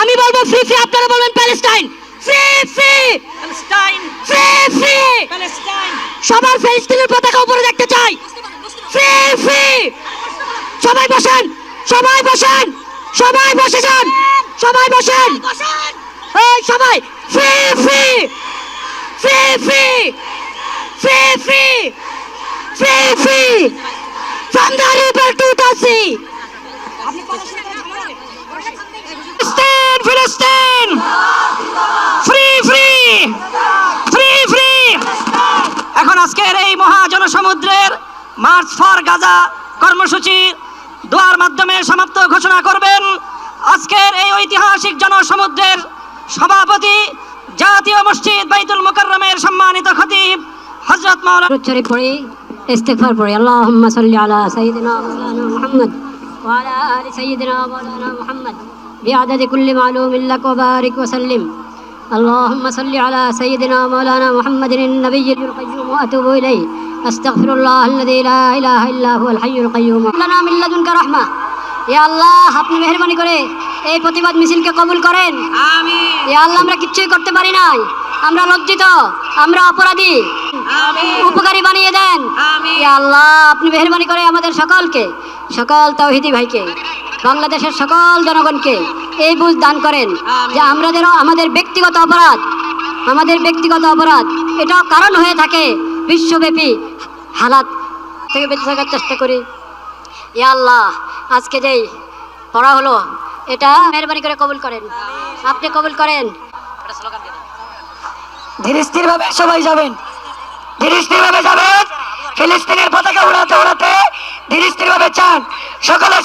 আমি বলব free free আপনারা বলবেন Palestine. Free free. Palestine. Free free. Palestine. সবার ফিলিস্তিনের পতাকা উপরে দেখতে চাই। Free free. সবাই বসেন সবাই বসেন সবাই বসে যান সবাই বসেন। এই সবাই free free. Free free. Free free. Free free. From the river to the sea ফিলিস্তিন ফিলিস্তিন ফ্রি ফ্রি ফ্রি ফ্রি এখন আজকের এই মহা জনসমুদ্রের মার্চ ফর গাজা কর্মসূচি দোয়ার মাধ্যমে সমাপ্ত ঘোষণা করবেন আজকের এই ঐতিহাসিক জনসমুদ্রের সভাপতি জাতীয় মসজিদ বাইতুল মুকাররমের সম্মানিত খতিব হযরত মাওলানা درود شريف পড়ি ইস্তেগফার পড়ি اللهم صل على سيدنا مولانا محمد وعلى آل سيدنا مولانا محمد بعدد كل معلوم لك وبارك وسلم اللهم صل على سيدنا مولانا محمد النبي القيوم وأتوب إليه أستغفر الله الذي لا إله إلا هو الحي القيوم لنا من لدنك رحمة يا الله আপনি মেহেরবানি করে এই প্রতিবাদ মিছিলকে কবুল করেন আমিন এ আল্লাহ আমরা কিচ্ছুই করতে পারি নাই আমরা লজ্জিত আমরা অপরাধী আমিন উপকারী বানিয়ে দেন আমিন। ইয়া আল্লাহ আপনি মেহরবানি করে আমাদের সকলকে সকল তাওহিদি ভাইকে বাংলাদেশের সকল জনগণকে এই বুঝ দান করেন আমিন। যে আমাদের আমাদের ব্যক্তিগত অপরাধ আমাদের ব্যক্তিগত অপরাধ এটাও কারণ হয়ে থাকে বিশ্বব্যাপী হালাত থেকে বেঁচে থাকার চেষ্টা করি। ইয়া আল্লাহ, আজকে যেই পড়া হলো, এটা মেহরবানি করে কবুল করেন। আপনি কবুল করেন। ধীরে ভাবে সবাই যাবেন। ধীরে ভাবে যাবেন। ফিলিস্তিনের পতাকা উড়াতে উড়াতে ধীরে স্থির ভাবে চান। সকলের